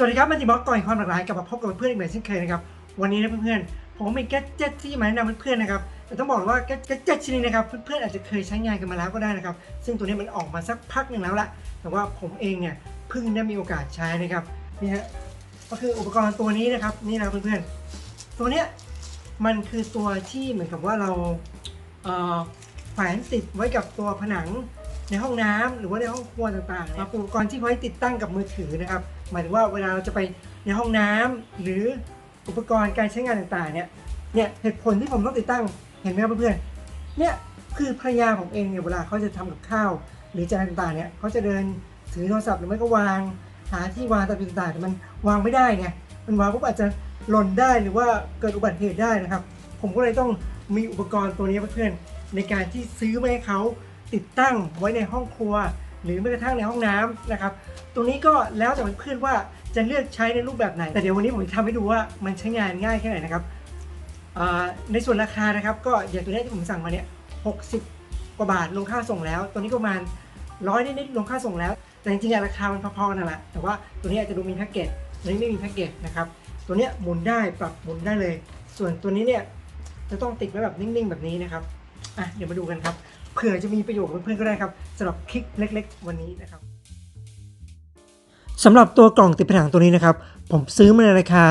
สวัสดีครับมันติบล็อกก่อนความหลากหลายกลับมาพบกับเพื่อนอีกเหมือนเช่นเคยนะครับวันนี้นะเพื่อนๆผมมีแกดเจ็ตที่จะมาแนะนำเพื่อนๆนะครับแต่ต้องบอกเลยว่าแกดเจ็ตชิ้นนี้นะครับเพื่อนๆอาจจะเคยใช้งานกันมาแล้วก็ได้นะครับ ซึ่งตัวนี้มันออกมาสักพักหนึ่งแล้วละแต่ว่าผมเองเนี่ยเพิ่งได้มีโอกาสใช้นะครับนี่ฮะก็คืออุปกรณ์ตัวนี้นะครับนี่นะครับเพื่อนๆตัวเนี้ยมันคือตัวที่เหมือนกับว่าเราเอ่อแขวนติดไว้กับตัวผนังในห้องน้ำหรือว่าในห้องครัวต่างๆนะครับอุปกรณ์ที่ไว้ติดตั้งกับมือถือนะครับ หมายถึงว่าเวลาเราจะไปในห้องน้ำหรืออุปกรณ์การใช้งานต่างๆ เนี่ยเนี่ยเหตุผลที่ผมต้องติดตั้งเห็นไหมครับเพื่อนๆเนี่ยคือภรรยาผมเองเนี่ยเวลาเขาจะทำกับข้าว หรือจานต่างๆเนี่ยเขาจะเดินถือโทรศัพท์หรือไม่ก็วางหาที่วางตามต่างๆแต่มันวางไม่ได้ไงมันวางปุ๊บอาจจะหล่นได้หรือว่าเกิดอุบัติเหตุได้นะครับ ผมก็เลยต้องมีอุปกรณ์ตัวนี้เพื่อนๆในการที่ซื้อมาให้เขาติดตั้งไว้ในห้องครัว หรือแม้กระทั่งในห้องน้ำนะครับ ตรงนี้ก็แล้วแต่เพื่อนว่าจะเลือกใช้ในรูปแบบไหน แต่เดี๋ยววันนี้ผมจะทำให้ดูว่ามันใช้งานง่ายแค่ไหนนะครับ ในส่วนราคานะครับ ก็อย่างตัวนี้ที่ผมสั่งมาเนี่ย60กว่าบาทลงค่าส่งแล้ว ตัวนี้ประมาณร้อยนิดๆลงค่าส่งแล้ว แต่จริงๆอะราคามันพอๆกันนั่นแหละแต่ว่าตัวนี้อาจจะดูมีแพ็กเกจตัวนี้ไม่มีแพ็กเกจนะครับ ตัวนี้หมุนได้ปรับหมุนได้เลย ส่วนตัวนี้เนี่ยจะต้องติดไว้แบบนิ่งๆ แบบนี้นะครับอะเดี๋ยวมาดูกันครับ เผื่อจะมีประโยชน์กับเพื่อนๆก็ได้ครับสำหรับคลิกเล็ก ๆ วันนี้นะครับสำหรับตัวกล่องติดผนังตัวนี้นะครับ ผมซื้อมาในราคา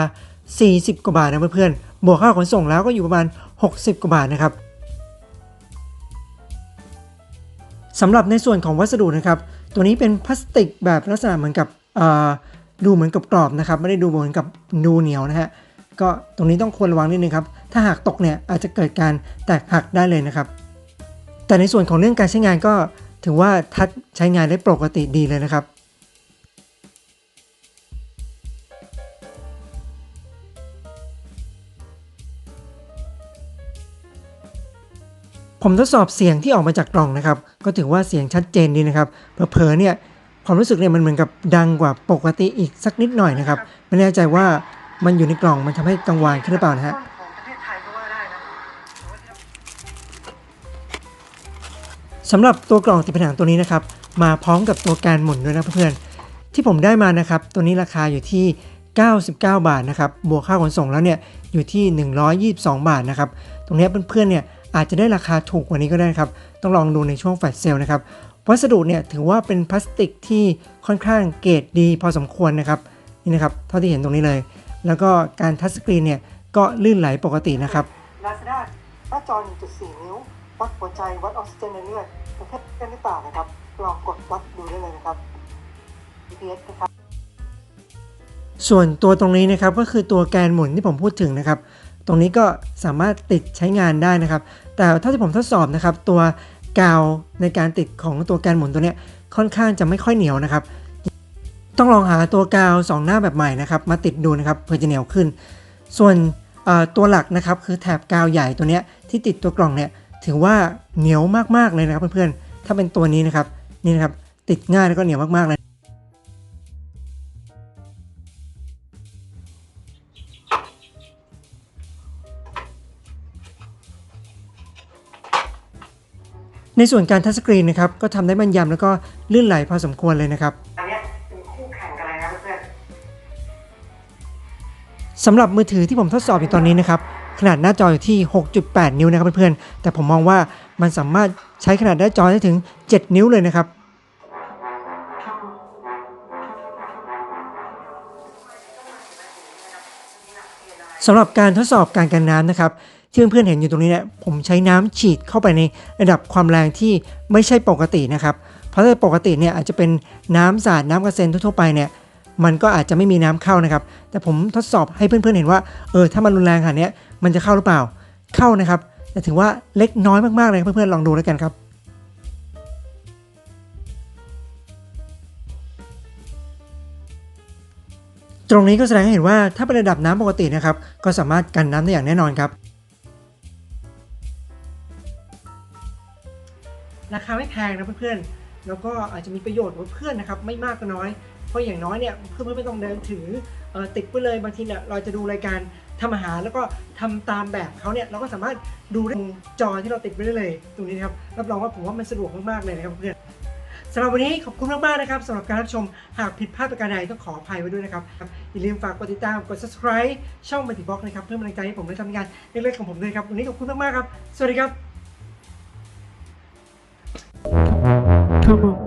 40 กว่าบาทนะเพื่อนๆบวกค่าขนส่งแล้วก็อยู่ประมาณ 60 กว่าบาทนะครับสำหรับในส่วนของวัสดุนะครับ ตัวนี้เป็นพลาสติกแบบลักษณะเหมือนกับดูเหมือนกับกรอบนะครับ ไม่ได้ดูเหมือนกับดูเหนียวนะฮะก็ตรงนี้ต้องควรระวังนิดนึงครับ ถ้าหากตกเนี่ยอาจจะเกิดการแตกหักได้เลยนะครับ แต่ในส่วนของเรื่องการใช้งานก็ถือว่าทัดใช้งานได้ปกติดีเลยนะครับ ผมทดสอบเสียงที่ออกมาจากกล่องนะครับ ก็ถือว่าเสียงชัดเจนดีนะครับเผลอๆเนี่ยความรู้สึกเนี่ยมันเหมือนกับดังกว่าปกติอีกสักนิดหน่อยนะครับ ไม่แน่ใจว่ามันอยู่ในกล่องมันทำให้กังวานขึ้นหรือเปล่านะฮะ สำหรับตัวกล่องติดผนังตัวนี้นะครับ มาพร้อมกับตัวการหมุนด้วยนะเพื่อนๆที่ผมได้มานะครับ ตัวนี้ราคาอยู่ที่ 99 บาทนะครับ บวกค่าขนส่งแล้วเนี่ยอยู่ที่ 122 บาทนะครับ ตรงนี้เพื่อนๆเนี่ยอาจจะได้ราคาถูกกว่านี้ก็ได้ครับ ต้องลองดูในช่วงแฟลชเซลนะครับ วัสดุเนี่ยถือว่าเป็นพลาสติกที่ค่อนข้างเกรดดีพอสมควรนะครับนี่นะครับเท่าที่เห็นตรงนี้เลย แล้วก็การทัชสกรีนเนี่ยก็ลื่นไหลปกตินะครับ Lazada หน้าจอ1.4 นิ้ว วัดหัวใจวัดออกซิเจนในเลือดประเภทเป็นหรือเปล่านะครับ ลองกดวัดดูได้เลยนะครับ GPS นะครับ ส่วนตัวตรงนี้นะครับก็คือตัวแกนหมุนที่ผมพูดถึงนะครับ ตรงนี้ก็สามารถติดใช้งานได้นะครับ แต่เท่าที่ผมทดสอบนะครับ ตัวกาวในการติดของตัวแกนหมุนตัวเนี้ยค่อนข้างจะไม่ค่อยเหนียวนะครับ ต้องลองหาตัวกาวสองหน้าแบบใหม่นะครับ มาติดดูนะครับเพื่อจะเหนียวขึ้น ส่วนตัวหลักนะครับคือแถบกาวใหญ่ตัวเนี้ยที่ติดตัวกล่องเนี่ย ถือว่าเหนียวมากๆเลยนะครับเพื่อนๆ ถ้าเป็นตัวนี้นะครับนี่นะครับติดง่ายแล้วก็เหนียวมากๆเลยในส่วนการทัชสกรีนนะครับก็ทำได้แมันยำแล้วก็ลื่นไหลพอสมควรเลยนะครับอันนี้เป็นคู่แข่งกันเลยนะเพื่อนสำหรับมือถือที่ผมทดสอบอยู่ตอนนี้นะครับ ขนาดหน้าจออยู่ที่ 6.8 นิ้วนะครับเพื่อนๆ แต่ผมมองว่ามันสามารถใช้ขนาดหน้าจอได้ถึง 7 นิ้วเลยนะครับ สำหรับการทดสอบการกันน้ำนะครับที่เพื่อนๆเห็นอยู่ตรงนี้เนี่ยผมใช้น้ำฉีดเข้าไปในระดับความแรงที่ไม่ใช่ปกตินะครับ เพราะถ้าปกติเนี่ยอาจจะเป็นน้ำสาดน้ำกระเซ็นทั่วไปเนี่ย มันก็อาจจะไม่มีน้ำเข้านะครับ แต่ผมทดสอบให้เพื่อนๆเห็นว่า เออ ถ้ามันรุนแรงขนาดนี้มันจะเข้าหรือเปล่า เข้านะครับ แต่ถือว่าเล็กน้อยมากๆเลยเพื่อนๆ ลองดูแล้วกันครับตรงนี้ก็แสดงให้เห็นว่าถ้าเป็นระดับน้ำปกตินะครับ ก็สามารถกันน้ำได้อย่างแน่นอนครับ ราคาไม่แพงนะเพื่อนๆ แล้วก็อาจจะมีประโยชน์กับเพื่อนนะครับ ไม่มากก็น้อย เพราะอย่างน้อยเนี่ยเพื่อไม่ต้องเดินถือติดไปเลยบางทีเนี่ยเราจะดูรายการทำอาหารแล้วก็ทำตามแบบเขาเนี่ยเราก็สามารถดูได้ตรงจอที่เราติดไปได้เลยตรงนี้นะครับรับรองว่าผมว่ามันสะดวกมากๆเลยนะครับเพื่อนสำหรับวันนี้ขอบคุณมากๆนะครับสำหรับการรับชมหากผิดพลาดประการใดต้องขออภัยไว้ด้วยนะครับอย่าลืมฝากกดติดตามกด subscribe ช่องมัลติบล็อกนะครับเพื่อเป็นกำลังใจให้ผมได้ทำงานเล็กๆของผมด้วยครับวันนี้ขอบคุณมากๆครับ สวัสดีครับ Come on.